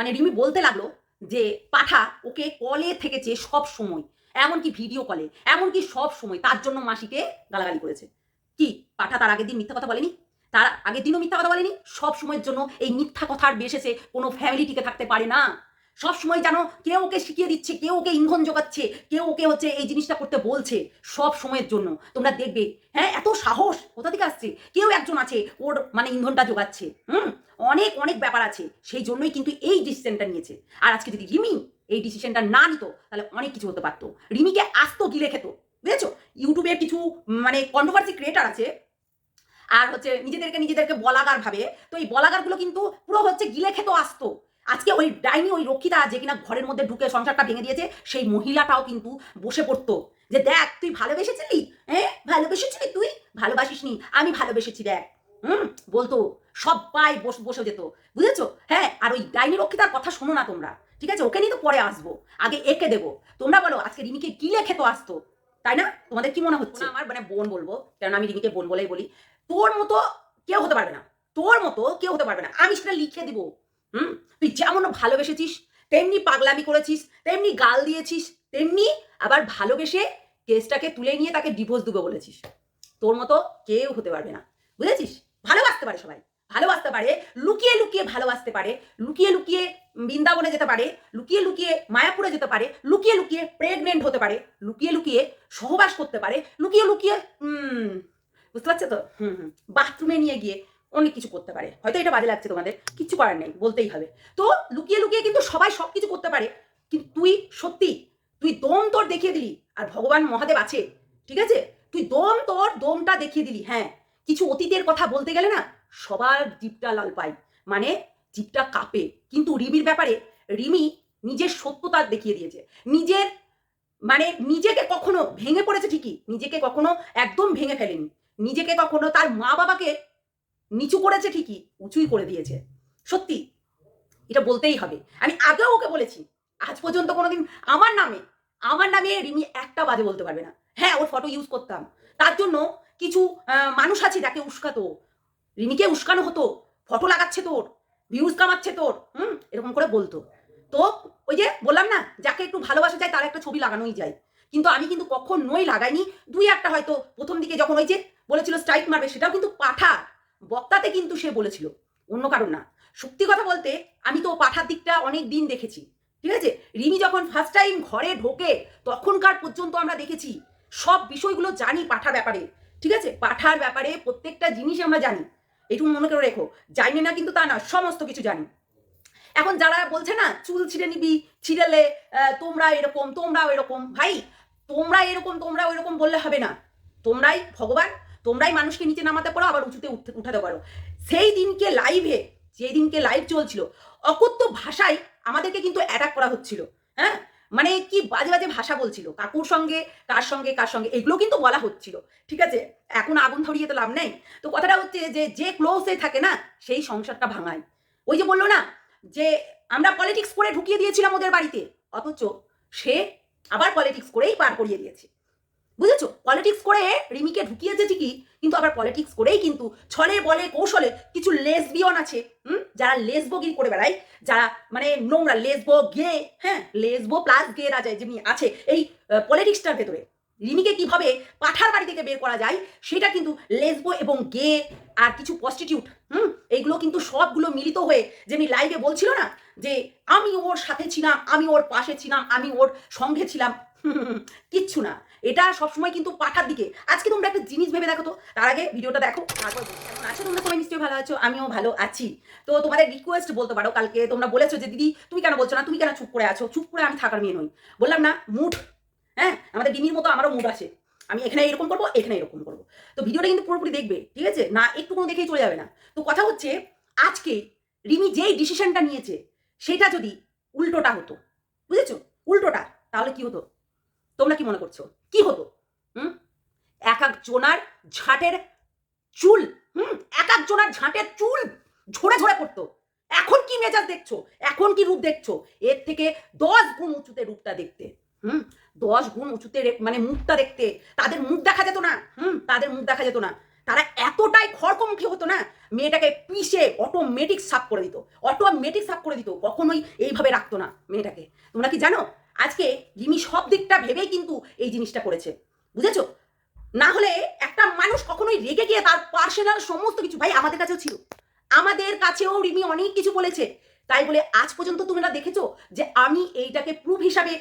মানে রিমি বলতে লাগল যে, পাঠা, ওকে কলে থেকেছে সব সময়। এমনকি ভিডিও কলে এমনকি সব সময় তার জন্য মাসিকে গালাগালি করেছে। কি? পাঠা তার আগের দিন মিথ্যা কথা বলেনি? তার আগের দিনও মিথ্যা কথা বলেনি? সব সময়ের জন্য এই মিথ্যা কথার বেসেছে কোনো ফ্যামিলি টিকে থাকতে পারে না? সব সময় যেন কেউ ওকে শিখিয়ে দিচ্ছে, কেউ ওকে ইন্ধন যোগাচ্ছে, কেউ ওকে হচ্ছে এই জিনিসটা করতে বলছে সব সময়ের জন্য। তোমরা দেখবে হ্যাঁ এত সাহস কোথা থেকে আসছে? কেউ একজন আছে, ওর মানে ইন্ধনটা যোগাচ্ছে, হুম? অনেক অনেক ব্যাপার আছে, সেই জন্যই কিন্তু এই ডিসিশনটা নিয়েছে। আর আজকে যদি রিমি এই ডিসিশনটা না নিত, তাহলে অনেক কিছু হতে পারতো। রিমিকে আসতো গিলে খেত, বুঝেছ? ইউটিউবের কিছু মানে কন্ট্রোভার্সি ক্রিয়েটার আছে, আর হচ্ছে নিজেদেরকে নিজেদেরকে বলাগার ভাবে, তো এই বলাগারগুলো কিন্তু পুরো হচ্ছে গিলে খেত আসতো। আজকে ওই ডাইনি, ওই রক্ষিতা যে কিনা ঘরের মধ্যে ঢুকে সংসারটা ভেঙে দিয়েছে, সেই মহিলাটাও কিন্তু বসে পড়তো। যে দেখ, তুই ভালোবেসেছিলি? হ্যাঁ ভালোবেসেছিলি তুই? ভালোবাসিসনি। আমি ভালোবেসেছি, দেখ। হুম? বলতো সবাই বসে বসে যেত। বুঝেছ? হ্যাঁ আর ওই ডাইনি, রক্ষিতার কথা শোনো না তোমরা। ঠিক আছে? ওকে নিয়ে তো পরে আসব। আগে একে দেবো। তোমরা বলো, আজকে রিমিকে গিলে খেতো আসতো? তাই না? তোমাদের কি মনে হচ্ছে? আমার মানে বোন বলব। কারণ আমি রিমিকে বোন বলেই বলি। তোর মতো কেউ হতে পারবে না। তোর মতো কেউ হতে পারবে না। আমি সেটা লিখে দিব। হুম? তুই যেমন ভালোবেসেছিস, তেমনি পাগলামি করেছিস, তেমনি গাল দিয়েছিস, তেমনি আবার ভালোবেসে কেসটাকে তুলে নিয়ে তাকে ডিভোর্স দেবে বলেছিস। তোর মতো কেউ হতে পারবে না। বুঝেছিস? ভালোবাসতে পারে সবাই। ভালোবাসতে পারে, লুকিয়ে লুকিয়ে ভালোবাসতে পারে, লুকিয়ে লুকিয়ে বৃন্দাবনে যেতে পারে, লুকিয়ে লুকিয়ে মায়াপুরে যেতে পারে, লুকিয়ে লুকিয়ে প্রেগনেন্ট হতে পারে, লুকিয়ে লুকিয়ে সহবাস করতে পারে, লুকিয়ে লুকিয়ে বুঝতে পারছ তো? হুম হুম। বাথরুমে নিয়ে গিয়ে অনেক কিছু করতে পারে। হয়তো এটা বাজে লাগছে তোমাদের, কিচ্ছু করার নেই, বলতেই হবে। তো লুকিয়ে লুকিয়ে কিন্তু সবাই সব কিছু করতে পারে, কিন্তু তুই সত্যি, তুই দম তোর দেখিয়ে দিলি, আর ভগবান মহাদেব আছে, ঠিক আছে? তুই দম তোর, দমটা দেখিয়ে দিলি হ্যাঁ। কিছু অতীতের কথা বলতে গেলে না, সবার জিপটা লাল পাই। মানে জিপটা কাঁপে। কিন্তু রিমির ব্যাপারে, রিমি নিজের সত্যতা দেখিয়ে দিয়েছে। নিজের মানে নিজেকে কখনো ভেঙে পড়েছে ঠিকই, নিজেকে কখনো একদম ভেঙে ফেলেনি। নিজেকে কখনো তার মা বাবাকে নিচু করেছে ঠিকই, উঁচুই করে দিয়েছে। সত্যি, এটা বলতেই হবে। আমি আগেও ওকে বলেছি, আজ পর্যন্ত কোনোদিন আমার নামে আমার নামে রিমি একটা বাজে বলতে পারবে না। হ্যাঁ ওর ফটো ইউজ করতাম। তার জন্য কিছু মানুষ আছে যাকে উস্কাতো। রিমিকে উস্কানো হতো ফটো লাগাচ্ছে তোর ভিউজ কামাচ্ছে তোর, হুম, এরকম করে বলতো। তো ওই যে বললাম না, যাকে একটু ভালোবাসা যায়, তার একটা ছবি লাগানোই যায়। কিন্তু আমি কিন্তু কখনোই লাগাইনি। দুই একটা হয়তো প্রথম দিকে যখন ওই যে বলেছিল স্ট্রাইক মারবে, সেটাও কিন্তু পাঠা। বক্তাতে কিন্তু সে বলেছিল, অন্য কারণ না। সত্যি কথা বলতে, আমি তো পাঠার দিকটা অনেক দিন দেখেছি। ঠিক আছে? রিমি যখন ফার্স্ট টাইম ঘরে ঢোকে, তখনকার পর্যন্ত আমরা দেখেছি, সব বিষয়গুলো জানি পাঠার ব্যাপারে। ঠিক আছে? পাঠার ব্যাপারে প্রত্যেকটা জিনিস আমরা জানি। এটুকু মনে করে রেখো জানি না কিন্তু তা না, সমস্ত কিছু জানি। এখন যারা বলছে না, চুল ছিঁড়ে নিবি, ছিঁড়েলে তোমরা এরকম, তোমরাও এরকম, ভাই, তোমরা এরকম তোমরা এরকম বললে হবে না। তোমরাই ভগবান তোমরাই মানুষকে নিচে নামাতে পারো, আবার উঁচুতে উঠতে পারো। সেই দিনকে লাইভে যেই দিনকে লাইভ চলছিল, অকথ্য ভাষায় আমাদেরকে কিন্তু অ্যাটাক করা হচ্ছিল হ্যাঁ? মানে কি বাজে বাজে ভাষা বলছিল, কাকুর সঙ্গে, কার সঙ্গে কার সঙ্গে, এগুলো কিন্তু বলা হচ্ছিল, ঠিক আছে? এখন আগুন ধরিয়ে তো লাভ নেই। তো কথাটা হচ্ছে যে যে ক্লোজে থাকে না, সেই সংসারটা ভাঙায়। ওই যে বলল না, যে আমরা পলিটিক্স করে ঢুকিয়ে দিয়েছিলাম ওদের বাড়িতে, অথচ সে আবার পলিটিক্স করেই পার করিয়ে দিয়েছে। বুঝেছ? পলিটিক্স করে রিমিকে ঢুকিয়েছে ঠিকই, কিন্তু আবার পলিটিক্স করেই কিন্তু ছলে বলে কৌশলে কিছু লেসবিয়ন আছে, হুম? যারা লেসবোগিরি করে বেড়ায়, যারা মানে নোংরা লেসবো গে হ্যাঁ? লেসবো প্লাস গে রাজায় যেমনি আছে, এই পলিটিক্সটার ভেতরে। রিমিকে কীভাবে পাঠার বাড়ি থেকে বের করা যায়, সেটা কিন্তু লেসবো এবং গে আর কিছু প্রস্টিটিউট হুম? এইগুলো কিন্তু সবগুলো মিলিত হয়ে যেমনি লাইভে বলছিল না, যে আমি ওর সাথে ছিলাম, আমি ওর পাশে ছিলাম, আমি ওর সঙ্গে ছিলাম কিচ্ছু না। এটা সবসময় কিন্তু পাঠার দিকে। আজকে তোমরা একটা জিনিস ভেবে দেখো তো। তার আগে ভিডিওটা দেখো কেমন আছো তোমরা? সবাই নিশ্চয়ই ভালো আছো, আমিও ভালো আছি। তো তোমাদের রিকোয়েস্ট বলতে পারো, কালকে তোমরা বলেছ যে, দিদি, তুমি কেন বলছো না? তুমি কেন চুপ করে আছো? চুপ করে আমি থাকার মেয়ে নই। বললাম, না মুড হ্যাঁ? আমাদের ডিমির মতো আমারও মুড আছে। আমি এখানে এরকম করব এখানে এরকম করব। তো ভিডিওটা কিন্তু পুরোপুরি দেখবে, ঠিক আছে? না, একটু কোনো দেখেই চলে যাবে না। তো কথা হচ্ছে, আজকে রিমি যেই ডিসিশনটা নিয়েছে, সেটা যদি উল্টোটা হতো, বুঝেছ? উল্টোটা, তাহলে কি হতো? তোমরা কি মনে করছ? কি হতো? হুম? এক এক জোনার ঝাঁটের চুল, হুম? এক এক জোনার ঝাঁটের চুল ঝরে ঝরে পড়তো। এখন কি মেজাজ দেখছ? এখন কি রূপ দেখছ? এর থেকে দশ গুণ উঁচুতে রূপটা দেখতে, হুম? দশ গুণ উঁচুতে মানে মুখটা দেখতে, তাদের মুখ দেখা যেত না, হুম? তাদের মুখ দেখা যেত না। তারা এতটাই খড়কমুখী হতো না, মেয়েটাকে পিষে অটোমেটিক সাফ করে দিত। অটোমেটিক সাফ করে দিত, কখনোই এইভাবে রাখতো না মেয়েটাকে। তোমরা কি জানো? আজকে রিমি সব দিকটা ভেবেই কিন্তু এই জিনিসটা করেছে। বুঝেছ? না হলে একটা মানুষ কখনোই রেগে গিয়ে তার পার্সোনাল সমস্ত কিছু, ভাই আমাদের কাছেও ছিল। আমাদের কাছেও রিমি অনেক কিছু বলেছে। তাই বলে আজ পর্যন্ত তোমরা দেখেছ যে আমি এইটাকে প্রুফ হিসাবে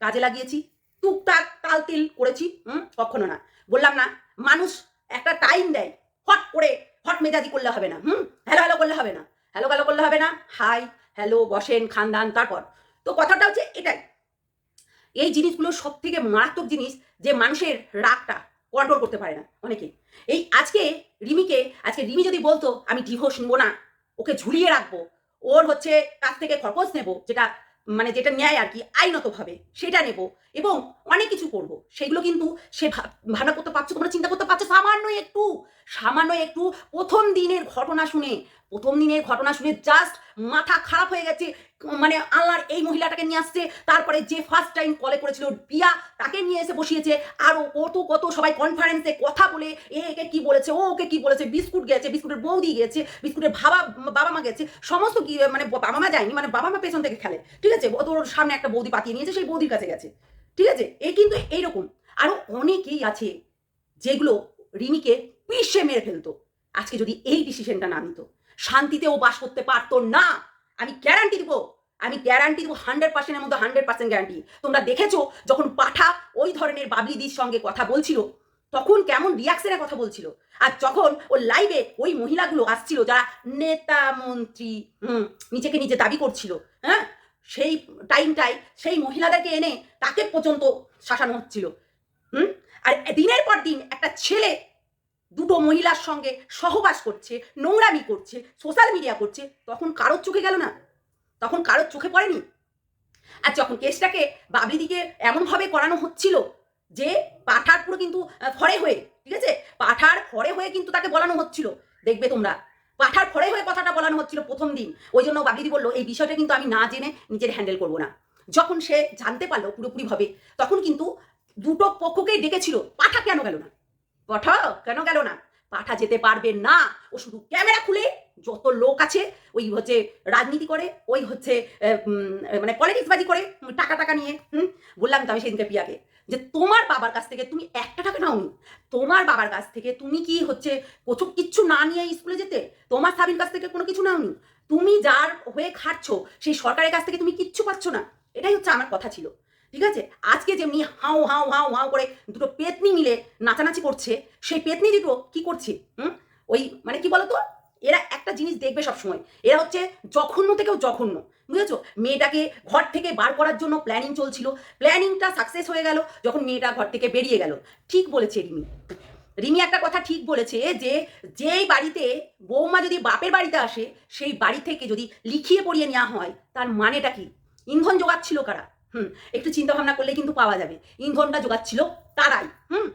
কাজে লাগিয়েছি। টুকটাক তাল তিল করেছি, হুম? কখনো না। বললাম না, মানুষ একটা টাইম দেয়, হট করে হট মেজাজি করলে হবে না, হুম? হ্যালো হ্যালো করলে হবে না। হ্যালো হ্যালো করলে হবে না, হাই, হ্যালো, বসেন, খানদান, তারপর। তো কথাটা হচ্ছে এটাই। এই জিনিসগুলো সব থেকে মারাত্মক জিনিস যে মানুষের রাগটা কন্ট্রোল করতে পারে না অনেকে। এই আজকে রিমিকে, আজকে রিমি যদি বলতো, আমি ডিভোর্স শুনব না, ওকে ঝুলিয়ে রাখব, ওর হচ্ছে কাছ থেকে খরচ নেব, যেটা মানে যেটা ন্যায় আর কি, আইনতভাবে, সেটা নেব এবং অনেক কিছু করব। সেগুলো কিন্তু সে ভাবনা করতে পারছ, তোমরা চিন্তা করতে পারছ, সামান্য একটু সামান্য একটু প্রথম দিনের ঘটনা শুনে, প্রথম দিনের ঘটনা শুনে জাস্ট মাথা খারাপ হয়ে গেছে মানে আল্লাহর এই মহিলাটাকে নিয়ে আসছে, তারপরে যে ফার্স্ট টাইম কলে করেছিল পিয়া তাকে নিয়ে এসে বসিয়েছে আরও কত কত সবাই কনফারেন্সে কথা বলে, এ, একে কি বলেছে, ও, ওকে কি বলেছে, বিস্কুট গেছে, বিস্কুটের বৌদি গেছে, বিস্কুটের বাবা বাবা মা গেছে, সমস্ত কি মানে বাবা মা যায়নি মানে বাবা মা পেছন থেকে খেলে, ঠিক আছে? ও তোর সামনে একটা বৌদি পাতিয়ে নিয়েছে, সেই বৌদির কাছে গেছে। ঠিক আছে? এ কিন্তু এইরকম। আরও অনেকেই আছে যেগুলো রিমিকে পিষে মেরে ফেলতো। আজকে যদি এই ডিসিশনটা না নিত, শান্তিতে ও বাস করতে পারতো না। আমি গ্যারান্টি দিব। আমি গ্যারান্টি দেবো হান্ড্রেড পার্সেন্টের মধ্যে হান্ড্রেড পার্সেন্ট গ্যারান্টি তোমরা দেখেছ, যখন পাঠা ওই ধরনের বাবলিদির সঙ্গে কথা বলছিল, তখন কেমন রিয়াকশনের কথা বলছিল? আর যখন ও লাইভে ওই মহিলাগুলো আসছিল, যারা নেতা মন্ত্রী, হুম, নিজেকে নিজে দাবি করছিল হ্যাঁ? সেই টাইমটাই সেই মহিলাদেরকে এনে তাকে পর্যন্ত শাসানো হচ্ছিল। হুম? আর দিনের পর দিন একটা ছেলে দুটো মহিলার সঙ্গে সহবাস করছে, নোংরামি করছে সোশ্যাল মিডিয়া করছে, তখন কারোর চোখে গেল না? তখন কারোর চোখে পড়েনি? আর যখন কেসটাকে বাবলিদিকে এমনভাবে করানো হচ্ছিল যে পাঠার পুরো কিন্তু ফরে হয়ে, ঠিক আছে? পাঠার ফরে হয়ে কিন্তু তাকে বলানো হচ্ছিল। দেখবে তোমরা পাঠার ফরে হয়ে কথাটা বলানো হচ্ছিল প্রথম দিন। ওই জন্য বাবলিদি বলল, এই বিষয়টা কিন্তু আমি না জেনে নিজের হ্যান্ডেল করব না। যখন সে জানতে পারল পুরোপুরিভাবে, তখন কিন্তু দুটো পক্ষকেই ডেকেছিল, পাঠা কেন গেল না? পাঠা কেন গেল না? পাঠা যেতে পারবে না। ও শুধু ক্যামেরা খুলে যত লোক আছে, ওই হচ্ছে রাজনীতি করে, ওই হচ্ছে মানে পলিটিক্স বাজি করে, টাকা টাকা নিয়ে, হুম? বললাম তো আমি সেদিনকে পিয়াকে। যে তোমার বাবার কাছ থেকে তুমি একটা টাকা নাওনি, তোমার বাবার কাছ থেকে তুমি কি হচ্ছে কোথাও কিচ্ছু না নিয়ে স্কুলে যেতে? তোমার স্বামীর কাছ থেকে কোনো কিছু নাওনি? তুমি যার হয়ে খাচ্ছ সেই সরকারের কাছ থেকে তুমি কিচ্ছু পাচ্ছ না। এটাই হচ্ছে আমার কথা ছিল। ঠিক আছে? আজকে যেমনি হাও হাও হাও হাও করে দুটো পেতনি মিলে নাচানাচি করছে, সেই পেতনি দুটো কি করছে? হুম? ওই মানে কি বলতো? এরা একটা জিনিস দেখবে সবসময়। এরা হচ্ছে জঘন্য থেকেও জঘন্য। বুঝেছ? মেয়েটাকে ঘর থেকে বার করার জন্য প্ল্যানিং চলছিল। প্ল্যানিংটা সাকসেস হয়ে গেল যখন মেয়েটা ঘর থেকে বেরিয়ে গেল। ঠিক বলেছে রিমি। রিমি একটা কথা ঠিক বলেছে যে, যেই বাড়িতে বৌমা যদি বাপের বাড়িতে আসে, সেই বাড়ি থেকে যদি লিখিয়ে পড়িয়ে নেওয়া হয়, তার মানেটা কি? ইন্ধন জোগাচ্ছিল কারা? হুম, একটু চিন্তা ভাবনা করলে কিন্তু পাওয়া যাবে। ইন্ধনটা জোগাচ্ছিল তারাই। হুম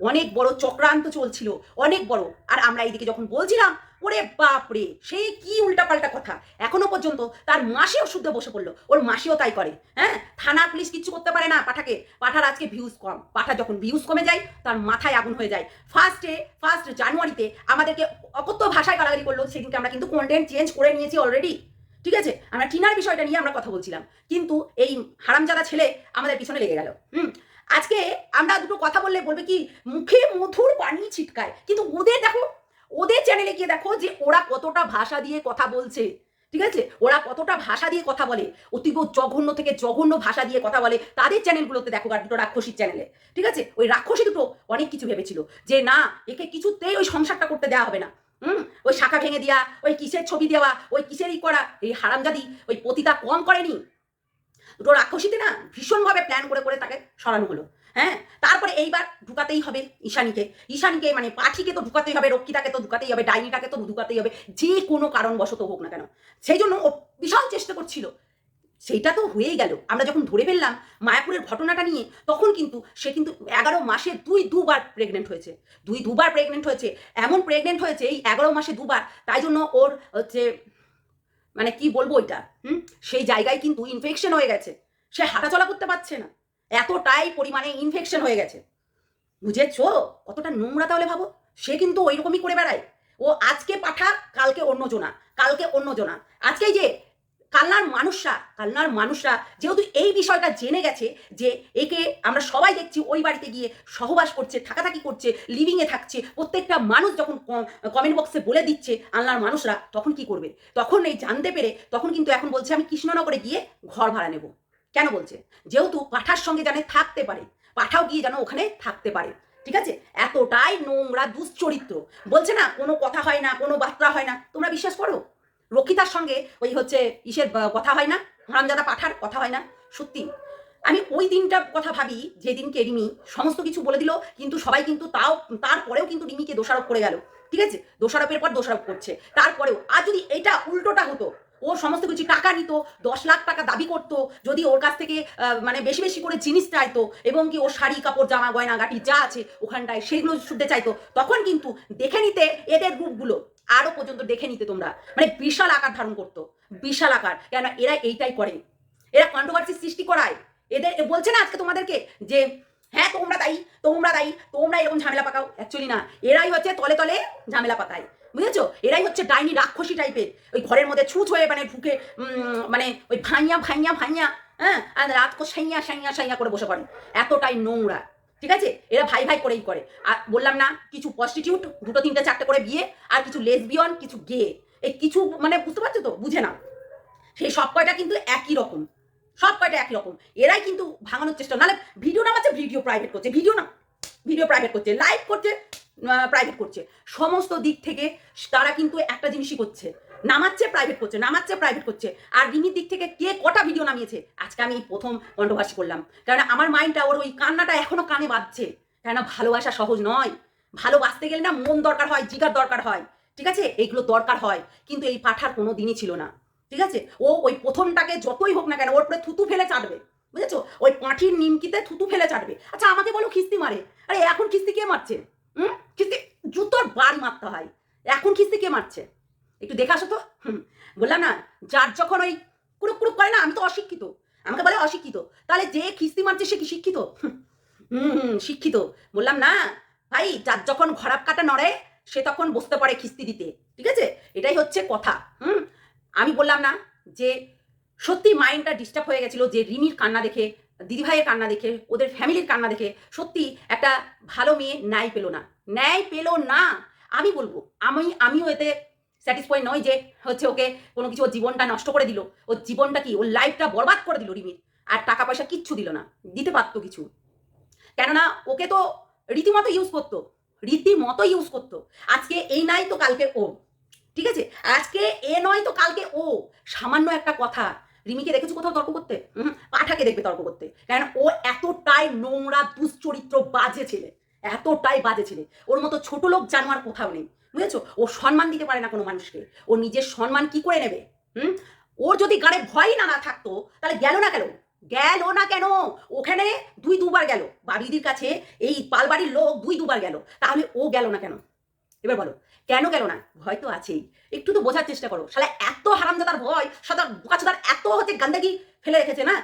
অনেক বড় চক্রান্ত চলছিল, অনেক বড়। আর আমরা এইদিকে যখন বলছিলাম, ওরে বাপরে সে কি উল্টাপাল্টা কথা। এখনও পর্যন্ত তার মাসিও শুদ্ধ বসে পড়ল, ওর মাসিও তাই করে হ্যাঁ? থানা পুলিশ কিচ্ছু করতে পারে না পাঠাকে। পাঠার আজকে ভিউজ কম। পাঠা যখন ভিউজ কমে যায়, তার মাথায় আগুন হয়ে যায়। ফার্স্টে ফার্স্ট জানুয়ারিতে আমাদেরকে অকথ্য ভাষায় গালাগালি করল, সেদিনকে আমরা কিন্তু কন্টেন্ট চেঞ্জ করে নিয়েছি অলরেডি ঠিক আছে? আমরা টিনার বিষয়টা নিয়ে আমরা কথা বলছিলাম। কিন্তু এই হারামজাদা ছেলে আমাদের পিছনে লেগে গেল। হুম? আজকে আমরা দুটো কথা বললে বলবে কি, মুখে মধুর পানি ছিটকায়। কিন্তু ওদের দেখো, ওদের চ্যানেলে গিয়ে দেখো যে ওরা কতটা ভাষা দিয়ে কথা বলছে। ঠিক আছে? ওরা কতটা ভাষা দিয়ে কথা বলে। অতীব জঘন্য থেকে জঘন্য ভাষা দিয়ে কথা বলে। তাদের চ্যানেলগুলোতে দেখো দুটো রাক্ষসীর চ্যানেলে ঠিক আছে? ওই রাক্ষসী দুটো অনেক কিছু ভেবেছিল যে, না, একে কিছুতেই ওই সংসারটা করতে দেওয়া হবে না। হুম? ওই শাখা ভেঙে দেওয়া ওই কিসের ছবি দেওয়া, ওই কিসেরই করা, এই হারামজাদি, ওই পতিতা কম করেনি? দুটো রাক্ষসীতে না ভীষণভাবে প্ল্যান করে করে তাকে সরানো হলো। হ্যাঁ? তারপরে এইবার ঢুকাতেই হবে ঈশানীকে। ঈশানীকে মানে পাঠিকে তো ঢুকাতেই হবে, রক্ষিতাকে তো ঢুকাতেই হবে, ডাইনিটাকে তো ঢুকাতেই হবে, যে কোনো কারণবশত হোক না কেন। সেই জন্য ও বিশাল চেষ্টা করছিল। সেইটা তো হয়েই গেল। আমরা যখন ধরে ফেললাম মায়াপুরের ঘটনাটা নিয়ে, তখন কিন্তু সে কিন্তু এগারো মাসে দুই, দুবার প্রেগনেন্ট হয়েছে। দুই, দুবার প্রেগনেন্ট হয়েছে। এমন প্রেগনেন্ট হয়েছে এই এগারো মাসে দুবার। তাই জন্য ওর হচ্ছে মানে কি বলব ওইটা হুম? সেই জায়গায় কিন্তু ইনফেকশন হয়ে গেছে। সে হাঁটাচলা করতে পারছে না। এতটাই পরিমাণে ইনফেকশন হয়ে গেছে। বুঝেছ? কতটা নোংরা তাহলে ভাবো। সে কিন্তু ওইরকমই করে বেড়ায়। ও আজকে পাঠা, কালকে অন্য জোনা কালকে অন্য জোনা আজকে যে কালনার মানুষরা কালনার মানুষরা যেহেতু এই বিষয়টা জেনে গেছে যে একে আমরা সবাই দেখছি ওই বাড়িতে গিয়ে সহবাস করছে থাকাথাকি করছে লিভিংয়ে থাকছে, প্রত্যেকটা মানুষ যখন কমেন্ট বক্সে বলে দিচ্ছে আলনার মানুষরা, তখন কি করবে? তখন এই জানতে পেরে, তখন কিন্তু এখন বলছে, আমি কৃষ্ণনগরে গিয়ে ঘর ভাড়া নেব। কেন বলছে? যেহেতু পাঠার সঙ্গে জানে থাকতে পারে, পাঠাও গিয়ে যেন ওখানে থাকতে পারে। ঠিক আছে? এতটাই নোংরা, দুশ্চরিত্র। বলছে না, কোনো কথা হয় না, কোনো বার্তা হয় না। তোমরা বিশ্বাস করো? রক্ষিতার সঙ্গে ওই হচ্ছে ইসের কথা হয় না, হারামজাদা পাঠার কথা হয় না, সত্যি। আমি ওই দিনটার কথা ভাবি, যেদিনকে রিমি সমস্ত কিছু বলে দিল, কিন্তু সবাই কিন্তু তাও, তারপরেও কিন্তু রিমিকে দোষারোপ করে গেল। ঠিক আছে? দোষারোপের পর দোষারোপ করছে। তারপরেও, আর যদি এটা উল্টোটা হতো, ও সমস্ত কিছু টাকা নিত, দশ লাখ টাকা দাবি করতো, যদি ওর কাছ থেকে মানে বেশি বেশি করে জিনিস চাইতো, এবং কি ওর শাড়ি, কাপড়, জামা, গয়না, গাটি যা আছে ওখানটায়, সেগুলো শুনতে চাইতো, তখন কিন্তু দেখে নিতে এদের রূপগুলো আরও পর্যন্ত দেখে নিতে তোমরা। মানে বিশাল আকার ধারণ করতো। বিশাল আকার। কেন এরা এইটাই করে। এরা কন্ট্রোভার্সি সৃষ্টি করায়। এদের বলছে না আজকে তোমাদেরকে যে হ্যাঁ তোমরা তাই তোমরা তাই তোমরা এরকম ঝামেলা পাকাও। অ্যাকচুয়ালি না। এরাই হচ্ছে তলে তলে ঝামেলা পাকায়। বুঝেছ? এরাই হচ্ছে ডাইনি রাক্ষসী টাইপের। ওই ঘরের মধ্যে ছুঁচ হয়ে মানে ঢুকে মানে ওই ভাইয়া ভাইয়া ভাইয়া হ্যাঁ আর রাত সাইয়া সাইয়া সাইয়া করে বসে পড়ে। এতটাই নোংরা। ঠিক আছে? এরা ভাই ভাই করেই করে। আর বললাম না, কিছু প্রস্টিটিউট দুটো, তিনটে, চারটে করে বিয়ে, আর কিছু লেসবিয়ন কিছু গে এই কিছু মানে বুঝতে পারছ তো? বুঝে না সেই সব কয়টা কিন্তু একই রকম। সব কয়টা একই রকম। এরাই কিন্তু ভাঙানোর চেষ্টা। নাহলে ভিডিও নামাচ্ছে ভিডিও প্রাইভেট করছে। ভিডিও না ভিডিও প্রাইভেট করছে। লাইভ করছে প্রাইভেট করছে। সমস্ত দিক থেকে তারা কিন্তু একটা জিনিসই করছে। নামাচ্ছে প্রাইভেট করছে, নামাচ্ছে প্রাইভেট করছে। আর রিমির দিক থেকে কে কটা ভিডিও নামিয়েছে? আজকে আমি প্রথম কণ্ঠভাষী করলাম। কারণ আমার মাইন্ডটা ওর ওই কান্নাটা এখনও কানে বাঁধছে কেননা ভালোবাসা সহজ নয়। ভালোবাসতে গেলে না মন দরকার হয়, জিগার দরকার হয়। ঠিক আছে? এইগুলো দরকার হয়। কিন্তু এই পাঠার কোনো দিনই ছিল না। ঠিক আছে? ও ওই প্রথমটাকে যতই হোক না কেন, ওর উপরে থুতু ফেলে চাটবে। বুঝেছ? ওই পাঁঠির নিমকিতে থুতু ফেলে চাটবে। আচ্ছা আমাকে বলো খিস্তি মারে। আরে, এখন খিস্তি কে মারছে? হুম? খিস্তি, জুতোর বাড়ি মারতে হয়। এখন খিস্তি কে মারছে? একটু দেখে আসো তো। বললাম না, যার যখন ওই কুরুক কুরুক করে না, আমি তো অশিক্ষিত। আমাকে বলে অশিক্ষিত। তাহলে যে খিস্তি মারছে সে কি শিক্ষিত? হুম, শিক্ষিত। বললাম না, ভাই, যার যখন ঘরাপ কাটা নড়ে, সে তখন বসতে পারে খিস্তি দিতে। ঠিক আছে? এটাই হচ্ছে কথা। হুম। আমি বললাম না যে সত্যি মাইন্ডটা ডিস্টার্ব হয়ে গেছিল যে রিমির কান্না দেখে, দিদিভাইয়ের কান্না দেখে, ওদের ফ্যামিলির কান্না দেখে, সত্যি একটা ভালো মেয়ে ন্যায় পেল না। ন্যায় পেল না। আমি বলব, আমি, আমিও এতে স্যাটিসফাই নয় যে হচ্ছে ওকে কোনো কিছু ওর জীবনটা নষ্ট করে দিল, ওর জীবনটা কি, ওর লাইফটা বরবাদ করে দিল রিমির? আর টাকা পয়সা কিচ্ছু দিল না, দিতে পারতো কিছু। কেননা ওকে তো রীতিমতো ইউজ করতো, রীতিমতো ইউজ করতো। আজকে এই নাই তো কালকে ও, ঠিক আছে? আজকে এ নয় তো কালকে ও। সামান্য একটা কথা, রিমিকে দেখেছ কোথাও তর্ক করতে? পাঠাকে দেখবে তর্ক করতে। কারণ ও এতটাই নোংরা, দুশ্চরিত্র বাজে ছেলে, এতটাই বাজে ছেলে। ওর মতো ছোট লোক জানোয়ার কোথাও নেই। বুঝেছ? ও সম্মান দিতে পারে না কোনো মানুষকে। ও নিজের সম্মান কি করে নেবে? হুম? ওর যদি গাড়ে ভয় না না থাকতো, তাহলে গেল না কেন? গেল না কেন? ওখানে দুই, দুবার গেল। বাবিদির কাছে এই পালবাড়ির লোক দুই, দুবার গেল। তাহলে ও গেল না কেন? এবার বলো, কেন গেল না? ভয় তো আছেই। একটু তো বোঝার চেষ্টা করো। শালা, এত হারামজাদার ভয়, সদা বোকাচোদার এত হচ্ছে গান্দাগি ফেলে রেখেছে না?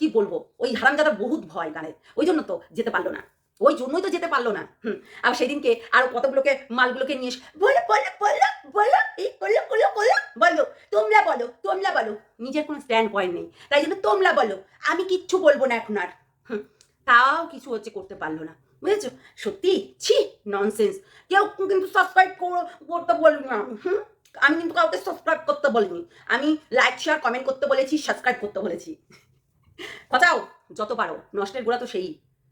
কি বলব? ওই হারামজাদার বহুত ভয় গানের ওই জন্য তো যেতে পারল না। ওই জন্যই তো যেতে পারল না। হুম আর সেদিনকে আরও কতগুলোকে মালগুলোকে নিয়ে বলো বলো বলো বলো এই করল করল করল বলো তোমরা বলো তোমরা বলো। নিজের কোনো স্ট্যান্ড পয়েন্ট নেই। তাই জন্য তোমরা বলো আমি কিচ্ছু বলব না এখন আর। হুম, তাও কিছু হচ্ছে করতে পারল না। বুঝেছ? সত্যি? ছি ননসেন্স কেউ কিন্তু সাবস্ক্রাইব করতে বলবি না। হুম আমি কিন্তু কাউকে সাবস্ক্রাইব করতে বলিনি। আমি লাইক শেয়ার কমেন্ট করতে বলেছি সাবস্ক্রাইব করতে বলেছি। কথাও যত পারো। নষ্টের গোড়া তো সেই।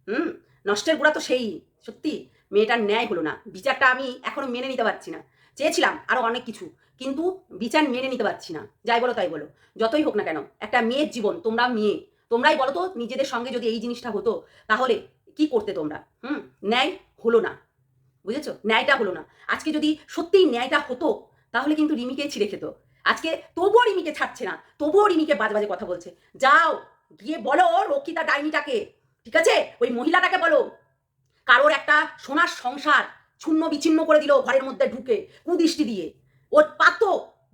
হুম নষ্টের গোড়া তো সেই, সত্যি? মেয়েটার ন্যায় হলো না। বিচারটা আমি এখনও মেনে নিতে পারছি না। চেয়েছিলাম আরও অনেক কিছু, কিন্তু বিচার মেনে নিতে পারছি না। যাই বলো তাই বলো। যতই হোক না কেন, একটা মেয়ের জীবন, তোমরা মেয়ে। তোমরাই বলো তো, নিজেদের সঙ্গে যদি এই জিনিসটা হতো, তাহলে কি করতে তোমরা? হুম? ন্যায় হলো না। বুঝেছ? ন্যায়টা হলো না। আজকে যদি সত্যিই ন্যায়টা হতো, তাহলে কিন্তু রিমিকে ছিঁড়ে খেত। আজকে তবুও রিমিকে ছাড়ছে না। তবুও রিমিকে বাজে বাজে কথা বলছে। যাও, গিয়ে বলো রক্ষিতা ডাইনিটাকে। ঠিক আছে? ওই মহিলাটাকে বলো। কারোর একটা সোনার সংসার ছুন্ন বিচ্ছিন্ন করে দিল ঘরের মধ্যে ঢুকে কুদৃষ্টি দিয়ে। ও পাত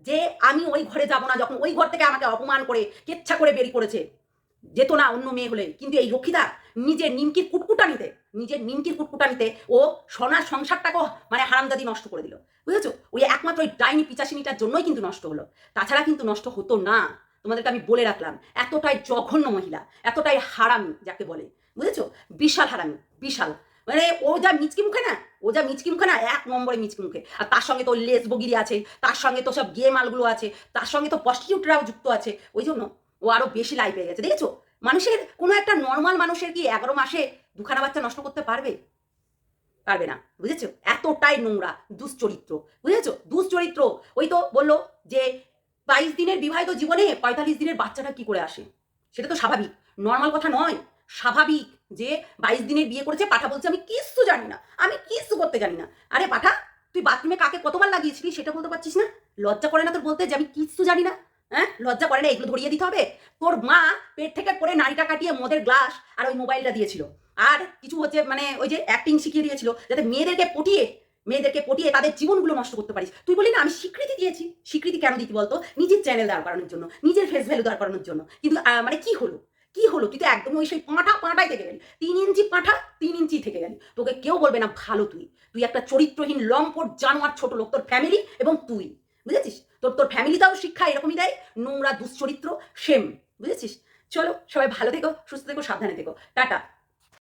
যে আমি ওই ঘরে যাব না, যখন ওই ঘর থেকে আমাকে অপমান করে কেচ্ছা করে বেরি করেছে যেত না অন্য মেয়ে হলে। কিন্তু এই রক্ষিতা নিজের নিমকির কুটকুটানিতে, নিজের নিমকির কুটকুটানিতে ও সোনার সংসারটাকেও মানে হারামজাদি নষ্ট করে দিল। বুঝেছ? ওই একমাত্র ওই ডাইনি পিচাসিনিটার জন্যই কিন্তু নষ্ট হলো। তাছাড়া কিন্তু নষ্ট হতো না। তোমাদেরকে আমি বলে রাখলাম, এতটাই জঘন্য মহিলা, এতটাই হারামি যাকে বলে। বুঝেছ? বিশাল হারামি, বিশাল। মানে ও যা মিচকি মুখে না, ও যা মিচকি মুখে না, এক নম্বরে মিচকি মুখে। আর তার সঙ্গে তো লেস বগিরি আছে, তার সঙ্গে তো সব গে মালগুলো আছে, তার সঙ্গে তো প্রস্টিটিউটরাও যুক্ত আছে। ওই জন্য ও আরও বেশি লাই পেয়ে গেছে, দেখেছ? মানুষের, কোনো একটা নর্মাল মানুষের কি এগারো মাসে দুখানা বাচ্চা নষ্ট করতে পারবে? পারবে না, বুঝেছ? এতটাই নোংরা, দুশ্চরিত্র, বুঝেছ? দুশ্চরিত্র। ওই তো বলল যে বাইশ দিনের বিবাহিত জীবনে পঁয়তাল্লিশ দিনের বাচ্চাটা কি করে আসে? সেটা তো স্বাভাবিক। নর্মাল কথা নয়। স্বাভাবিক যে বাইশ দিনের বিয়ে করেছে, পাঠা বলছে, আমি কিচ্ছু জানি না। আমি কিচ্ছু করতে জানি না। আরে পাঠা, তুই বাথরুমে কাকে কতবার লাগিয়েছিলি সেটা বলতে পারছিস না? লজ্জা করে না তোর বলতে যে আমি কিচ্ছু জানি না? হ্যাঁ? লজ্জা করে না এগুলো ধরিয়ে দিতে হবে? তোর মা পেট থেকে পরে নাড়িটা কাটিয়ে মদের গ্লাস আর ওই মোবাইলটা দিয়েছিল। আর কিছু হচ্ছে মানে ওই যে অ্যাক্টিং শিখিয়ে দিয়েছিল, যাতে মেয়েদেরকে পটিয়ে মেয়েদেরকে পটিয়ে তাদের জীবনগুলো নষ্ট করতে পারিস। তুই বলি না, আমি স্বীকৃতি দিয়েছি। স্বীকৃতি কেন দিতি বলতো? নিজের চ্যানেল দাঁড় করানোর জন্য, নিজের ফেস ভ্যালু দাঁড় করানোর জন্য। কিন্তু মানে কি হলো? কি হলো? তুই তো একদম ওই সেই পাঁঠা পাঁটাই থেকে গেলি। তিন ইঞ্চি পাঁঠা তিন ইঞ্চি থেকে গেলি। তোকে কেউ বলবে না, ভালো তুই। তুই একটা চরিত্রহীন লম্পট জানোয়ার ছোট লোক, তোর ফ্যামিলি এবং তুই। বুঝেছিস? তোর তোর ফ্যামিলিটাও শিক্ষা এরকমই দেয়, নোংরা, দুশ্চরিত্র সেম বুঝেছিস? চলো, সবাই ভালো থেকো, সুস্থ থেকো, সাবধানে থেকো। টাটা।